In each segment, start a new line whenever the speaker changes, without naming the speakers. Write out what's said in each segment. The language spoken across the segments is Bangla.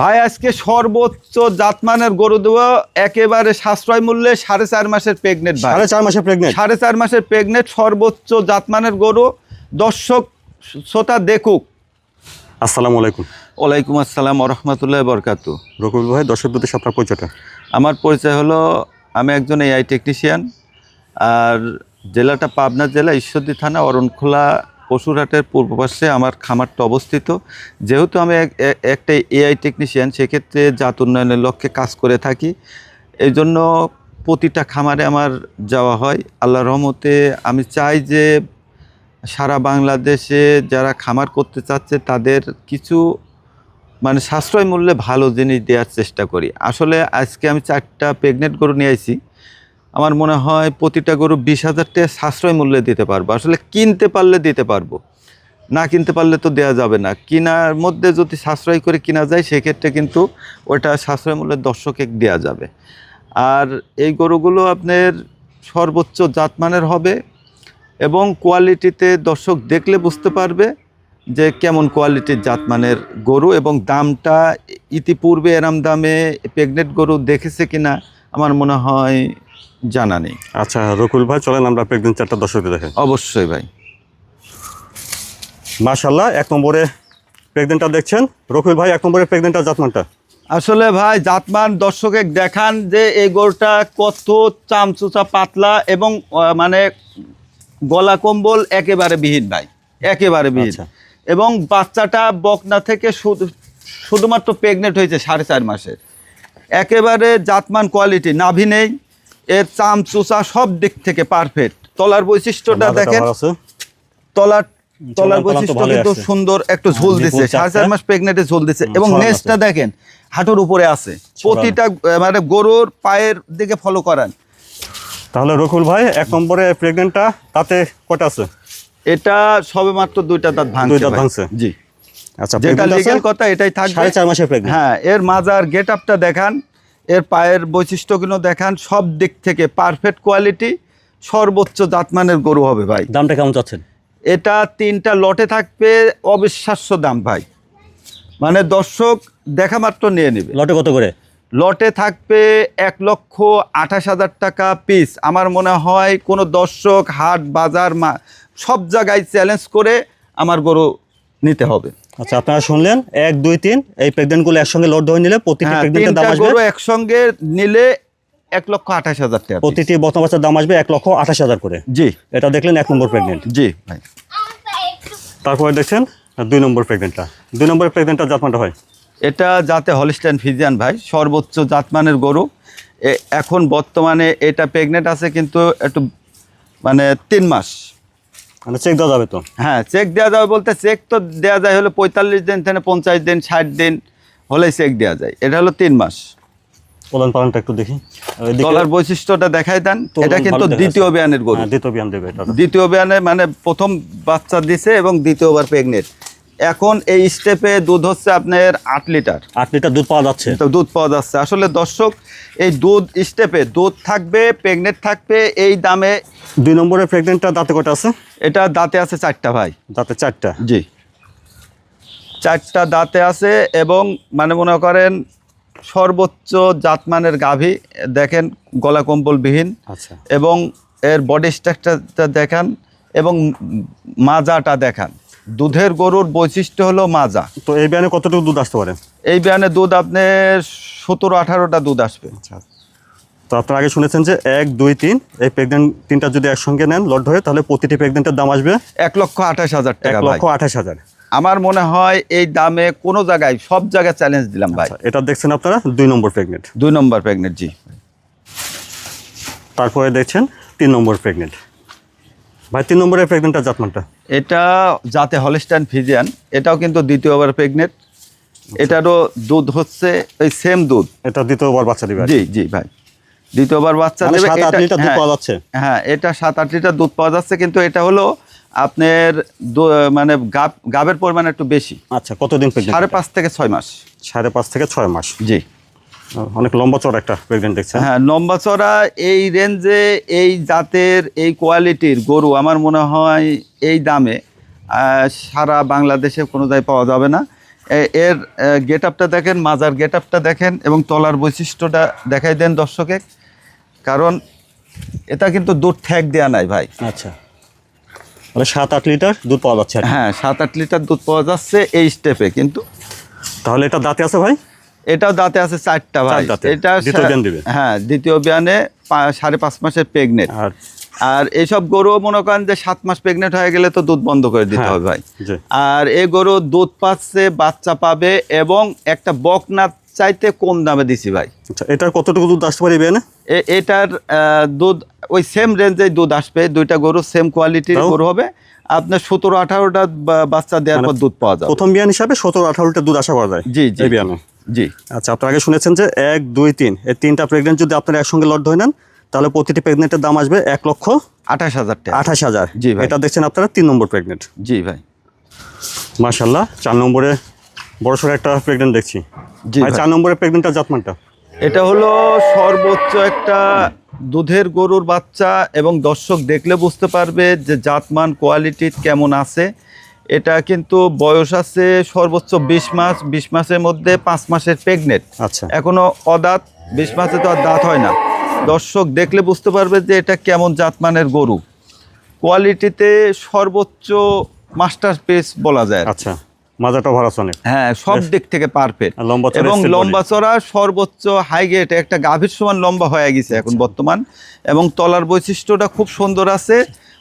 ভাই আজকে সর্বোচ্চ জাতমানের গরু দেবো একেবারে সাশ্রয় মূল্যে সাড়ে চার মাসের প্রেগনেন্ট
সাড়ে চার মাসের প্রেগনেন্ট
সাড়ে চার মাসের প্রেগনেন্ট সর্বোচ্চ জাতমানের গরু। দর্শক শ্রোতা দেখুক।
আসসালামু আলাইকুম।
ওয়ালাইকুম আসসালাম রহমতুল্লাহ বরকাত
রকুল ভাই দর্শক দুটি আপনার পরিচয়টা।
আমার পরিচয় হলো আমি একজন এআই টেকনিশিয়ান আর জেলাটা পাবনা জেলা ঈশ্বরদী থানা অরণখোলা পশুরহাটের পূর্ব পাশে আমার খামারটা অবস্থিত। যেহেতু আমি এক- একটা এআই টেকনিশিয়ান সেক্ষেত্রে জাত উন্নয়নের লক্ষ্যে কাজ করে থাকি। এই জন্য প্রতিটা খামারে আমার যাওয়া হয়। আল্লাহ রহমতে আমি চাই যে সারা বাংলাদেশে যারা খামার করতে চাচ্ছে, তাদের কিছু মানে সাশ্রয় মূল্যে ভালো জিনিস দেওয়ার চেষ্টা করি। আসলে আজকে আমি চারটা প্রেগনেন্ট গরু নিয়ে আমার মনে হয় প্রতিটা গরু বিশ হাজার টাকা সাশ্রয় মূল্যে দিতে পারব। আসলে কিনতে পারলে দিতে পারব, না কিনতে পারলে তো দেওয়া যাবে না। কিনার মধ্যে যদি সাশ্রয় করে কিনা যায়, সেক্ষেত্রে কিন্তু ওটা সাশ্রয় মূল্যে দর্শকে দেওয়া যাবে। আর এই গরুগুলো আপনার সর্বোচ্চ জাতমানের হবে এবং কোয়ালিটিতে দর্শক দেখলে বুঝতে পারবে যে কেমন কোয়ালিটির জাতমানের গরু এবং দামটা ইতিপূর্বে এরম দামে প্রেগনেন্ট গরু দেখেছে কিনা। আমার মনে হয় জানা নেই।
আচ্ছা রকুল ভাই চলেন আমরা প্রেগনেন্ট চারটা দর্শকদের দেখেন
অবশ্যই ভাই।
মাশাল্লাহ এক নম্বরে প্রেগনেন্টটা দেখছেন। রকুল ভাই এক নম্বরে প্রেগনেন্টটা জাতমানটা?
আসলে ভাই জাতমান দর্শকে দেখান যে এই গরুটা কত চামচুচা পাতলা এবং মানে গলা কম্বল একেবারে বিহীন ভাই একেবারে বিহীন।
আচ্ছা।
এবং বাচ্চাটা বকনা থেকে শুধু শুধুমাত্র প্রেগনেন্ট হয়েছে সাড়ে চার মাসের একেবারে জাতমান কোয়ালিটি নাভি নেই। এর চাম চুচা সব দিক থেকে পারফেক্ট তলার বৈশিষ্ট্যটা দেখেন। তলার তলার বৈশিষ্ট্য কিন্তু সুন্দর একটু ঝোল দিছে। সাড়ে চার মাস প্রেগনেন্টে ঝোল দিছে। এবং নেসটা দেখেন হাঁটুর উপরে আছে। প্রতিটা মানে গরুর পায়ের দিকে ফলো করান।
তাহলে রকুল ভাই এক নম্বরে প্রেগনেন্টটা তাতে কটা আছে?
এটা সবে মাত্র দুইটা দাঁত ভাঙছে
দুইটা ভাঙছে।
জি।
আচ্ছা
যেটা? লিগেল কথা এটাই থাকবে।
সাড়ে চার মাসে প্রেগনেন্ট
হ্যাঁ এর মাজার গেট আপটা দেখান। এর পায়ের বৈশিষ্ট্যগুলো দেখান সব দিক থেকে পারফেক্ট কোয়ালিটি সর্বোচ্চ জাতমানের গরু হবে ভাই।
দামটা কেমন চাচ্ছেন?
এটা তিনটা লটে থাকবে অবিশ্বাস্য দাম ভাই। মানে দর্শক দেখা মাত্র নিয়ে নেবে।
লটে কত করে?
লটে থাকবে এক লক্ষ আঠাশ হাজার টাকা পিস আমার মনে হয় কোনো দর্শক হাট বাজার মা সব জায়গায় চ্যালেঞ্জ করে আমার গরু নিতে হবে।
আচ্ছা আপনারা শুনলেন? এক দুই তিন। এই প্রেগনেন্টগুলো একসঙ্গে লোড ধরে নিলে প্রতিটি
হ্যাঁ
প্রেগনেন্টের দাম আসবে
একসঙ্গে নিলে এক লক্ষ আঠাশ হাজার টাকা
প্রতিটি বর্তমান বাচ্চার দাম আসবে এক লক্ষ আঠাশ হাজার করে।
জি।
এটা দেখলেন এক নম্বর প্রেগনেন্ট
জি ভাই।
তারপরে দেখছেন দুই নম্বর প্রেগনেন্টটা দুই নম্বর প্রেগনেন্টটা জাতমানটা হয়?
এটা যাতে হলিস্টাইন ফিজিয়ান ভাই। সর্বোচ্চ জাতমানের গরু। এ- এখন বর্তমানে এটা প্রেগনেন্ট আছে কিন্তু একটু মানে তিন মাস।
চেক দেওয়া যাবে তো?
হ্যাঁ চেক দেওয়া যাবে বলতে চেক তো দেওয়া যায় হলো পঁয়তাল্লিশ দিন থেকে পঞ্চাশ দিন ষাট দিন হলেই চেক দেওয়া যায়। এটা হলো তিন মাস।
পালনটা একটু দেখি।
তলার বৈশিষ্ট্যটা দেখাই দেন। এটা কিন্তু দ্বিতীয়
বেয়ানে
বিয়ানের গরু।
হ্যাঁ, দ্বিতীয় বিয়ান দেবে
দ্বিতীয় বিয়ানে মানে প্রথম বাচ্চা দিছে এবং দ্বিতীয়বার প্রেগনেন্ট এখন এই স্টেপে দুধ হচ্ছে আপনার আট লিটার।
আট লিটার দুধ পাওয়া যাচ্ছে।
তো দুধ পাওয়া যাচ্ছে। আসলে দর্শক এই দুধ স্টেপে দুধ থাকবে প্রেগনেন্ট থাকবে এই দামে
দুই নম্বরের প্রেগনেন্টটা দাঁতে কটা আছে?
এটা দাঁতে আছে চারটা ভাই।
দাঁতে চারটা।
জি। চারটা দাঁতে আছে এবং মানে মনে করেন সর্বোচ্চ জাতমানের গাভী দেখেন গলা কম্বলবিহীন
আচ্ছা।
এবং এর বডি স্ট্রাকচারটা দেখান এবং মাজাটা দেখান। দুধের গরুর বৈশিষ্ট্য হলো মাজা।
তো এই বিয়ানে কতটুকু দুধ আসতে পারে?
এই বিয়ানে দুধ আপনার সতেরো আঠারোটা দুধ আসবে।
আচ্ছা। তো আপনারা আগে শুনেছেন যে এক দুই তিন এই প্রেগনেন্ট তিনটা যদি একসঙ্গে নেন লট হয়ে তাহলে প্রতিটি প্রেগনেন্টের দাম আসবে
এক লক্ষ আঠাশ হাজার
এক
টাকা ভাই।
লক্ষ আঠাশ হাজার।
আমার মনে হয় এই দামে কোনো জায়গায় সব জায়গায় চ্যালেঞ্জ দিলাম ভাই।
আচ্ছা, এটা দেখছেন আপনারা? দুই নম্বর প্রেগনেন্ট
দুই নম্বর প্রেগনেন্ট জি।
তারপরে দেখছেন তিন নম্বর প্রেগনেন্ট ভাই তিন নম্বরের প্রেগনেন্টটা জাতমানটা?
এটা যাতে হলিস্টাইন ফিজিয়ান এটাও কিন্তু দ্বিতীয়বার প্রেগনেন্ট এটারও দুধ হচ্ছে ওই সেম দুধ।
এটা দ্বিতীয়বার বাচ্চা দিবে?
জি জি ভাই। দ্বিতীয়বার বাচ্চা
মানে
দেবে এটা-
লিটার দুধ
হ্যাঁ,
পাওয়া যাচ্ছে?
হ্যাঁ এটা সাত আট লিটার দুধ পাওয়া যাচ্ছে কিন্তু এটা হলো আপনার মানে গাব গাবের পরিমাণ একটু বেশি।
আচ্ছা কতদিন
সাড়ে পাঁচ থেকে ছয় মাস।
সাড়ে পাঁচ থেকে ছয় মাস।
জি।
অনেক লম্বা চড় একটা প্রেগনেন্ট দেখছেন।
হ্যাঁ লম্বা চড়া এই রেঞ্জে এই জাতের এই কোয়ালিটির গরু আমার মনে হয় এই দামে সারা বাংলাদেশে কোনো জায়গায় পাওয়া যাবে না। এর গেট আপটা দেখেন মাজার গেট আপটা দেখেন এবং তলার বৈশিষ্ট্যটা দেখাই দেন দর্শকে। কারণ এটা কিন্তু দুধ ঠেক দেওয়া নাই ভাই।
আচ্ছা। মানে সাত আট লিটার দুধ পাওয়া যাচ্ছে
হ্যাঁ সাত আট লিটার দুধ পাওয়া যাচ্ছে এই স্টেপে কিন্তু
তাহলে এটা দাঁতে আছে ভাই?
এটাও দাঁতে আছে চারটা ভাই। এটা। হ্যাঁ দ্বিতীয় বিয়ানে সাড়ে পাঁচ মাসের প্রেগনেন্ট
আর
এইসব গরু মনে করেন যে সাত মাস প্রেগনেন্ট হয়ে গেলে তো দুধ বন্ধ করে দিতে
হ্যাঁ,
হবে ভাই। আর এই গরু দুধ পাচ্ছে বাচ্চা পাবে এবং একটা বকনা চাইতে কম দামে দিছি ভাই।
আচ্ছা এটার কতটুকু দুধ আসতে পারি বিয়ানে?
এটার দুধ ওই সেম রেঞ্জে দুধ আসবে। দুইটা গরু সেম কোয়ালিটির গরু হবে। আপনার সতেরো আঠারোটা বাচ্চা দেওয়ার
মানে
পর দুধ পাওয়া যায়
প্রথম বিয়ান হিসাবে সতেরো আঠারোটা দুধ আশা করা যায়
জি জি
বিয়ানে?
জি।
আচ্ছা আপনার আগে শুনেছেন যে এক দুই তিন। এই তিনটা প্রেগনেন্ট যদি আপনারা একসঙ্গে লট ধরে নেন তাহলে প্রতিটি প্রেগনেন্টের দাম আসবে এক লক্ষ
আঠাশ হাজার
আঠাশ হাজার।
জি ভাই।
এটা দেখছেন আপনারা তিন নম্বর প্রেগনেন্ট
জি ভাই।
মাশাল্লাহ চার নম্বরে বড় সড়ো একটা প্রেগনেন্ট দেখছি।
জি।
চার নম্বরের প্রেগনেন্টটা জাতমানটা?
এটা হলো সর্বোচ্চ একটা দুধের গরুর বাচ্চা এবং দর্শক দেখলে বুঝতে পারবে যে জাতমান কোয়ালিটি কেমন আছে। এটা কিন্তু বয়স আছে সর্বোচ্চ বিশ মাস বিশ মাসের মধ্যে পাঁচ মাসের প্রেগনেন্ট
আচ্ছা।
এখনও অদাঁত বিশ মাসে তো আর দাঁত হয় না। দর্শক দেখলে বুঝতে পারবে যে এটা কেমন জাতমানের গরু। কোয়ালিটিতে সর্বোচ্চ মাস্টার পিস বলা যায়।
আচ্ছা মাজাটা ভরা অনেক
হ্যাঁ সব দিক থেকে পারফেক্ট এবং লম্বা চড়া সর্বোচ্চ হাই গেট একটা গাভীর সমান লম্বা হয়ে গেছে এখন
আচ্ছা।
বর্তমান। এবং তলার বৈশিষ্ট্যটা খুব সুন্দর আছে।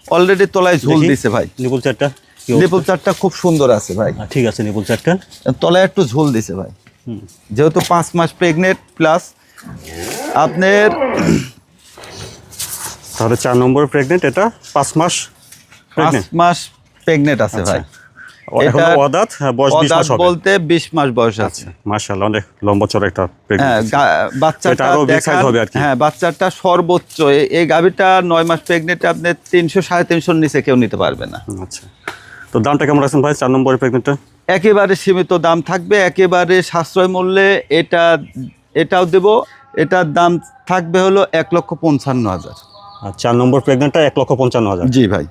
অলরেডি তলায় ঝুল। দিছে ভাই।
চারটা?
নিপুল খুব সুন্দর আছে ভাই।
ঠিক আছে নিপুল
তলায় একটু ঝুল দিছে ভাই। যেহেতু পাঁচ মাস প্রেগনেন্ট প্লাস আপনার
তাহলে চার নম্বর প্রেগনেন্ট এটা পাঁচ মাস
পাঁচ মাস প্রেগনেন্ট আছে ভাই। এটা-
অদাত হ্যাঁ,
বলতে বিশ মাস বয়স আছে।
মাশাআল্লাহ অনেক লম্বা চড়া একটা
হ্যাঁ বাচ্চাটা
হবে আর
হ্যাঁ বাচ্চাটা সর্বোচ্চ। এই গাভিটা নয় মাস প্রেগনেন্ট আপনি তিনশো সাড়ে তিনশোর নিচে কেউ নিতে পারবে না।
আচ্ছা। তো দামটা কেমন রাখছেন ভাই? চার নম্বরের প্রেগনেন্টটা
একেবারে সীমিত দাম থাকবে একেবারে সাশ্রয় মূল্যে এটা এটাও দেব। এটার দাম থাকবে হলো এক লক্ষ পঞ্চান্ন হাজার।
আর চার নম্বর প্রেগনেন্টটা এক লক্ষ পঞ্চান্ন হাজার।
জি ভাই।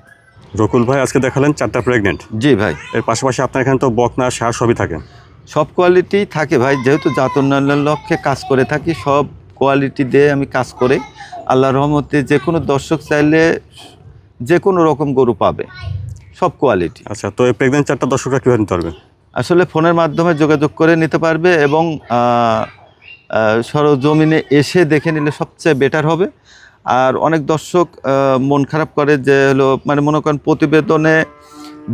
রকুল ভাই আজকে দেখালেন চারটা প্রেগনেন্ট।
জি ভাই।
এর পাশাপাশি আপনার এখানে তো বকনা সার সবই থাকে।
সব কোয়ালিটি থাকে ভাই যেহেতু জাত উন্নয়নের লক্ষ্যে কাজ করে থাকি সব কোয়ালিটি দিয়ে আমি কাজ করে। আল্লাহ রহমতে যে কোনো দর্শক চাইলে যে কোনো রকম গরু পাবে। সব কোয়ালিটি
আচ্ছা তো এই প্রেগনেন্ট চারটা দর্শকরা কীভাবে নিতে পারবে?
আসলে ফোনের মাধ্যমে যোগাযোগ করে নিতে পারবে এবং সরজমিনে এসে দেখে নিলে সবচেয়ে বেটার হবে। আর অনেক দর্শক মন খারাপ করে যে হলো মানে মনে করেন প্রতিবেদনে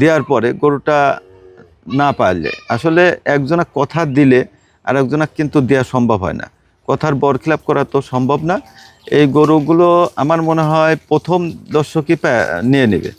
দেওয়ার পরে গরুটা না পারলে। আসলে একজনা কথা দিলে আর একজনা কিন্তু দেওয়া সম্ভব হয় না। কথার বরখিলাপ করা তো সম্ভব না। এই গরুগুলো আমার মনে হয় প্রথম দর্শকই নিয়ে নেবে।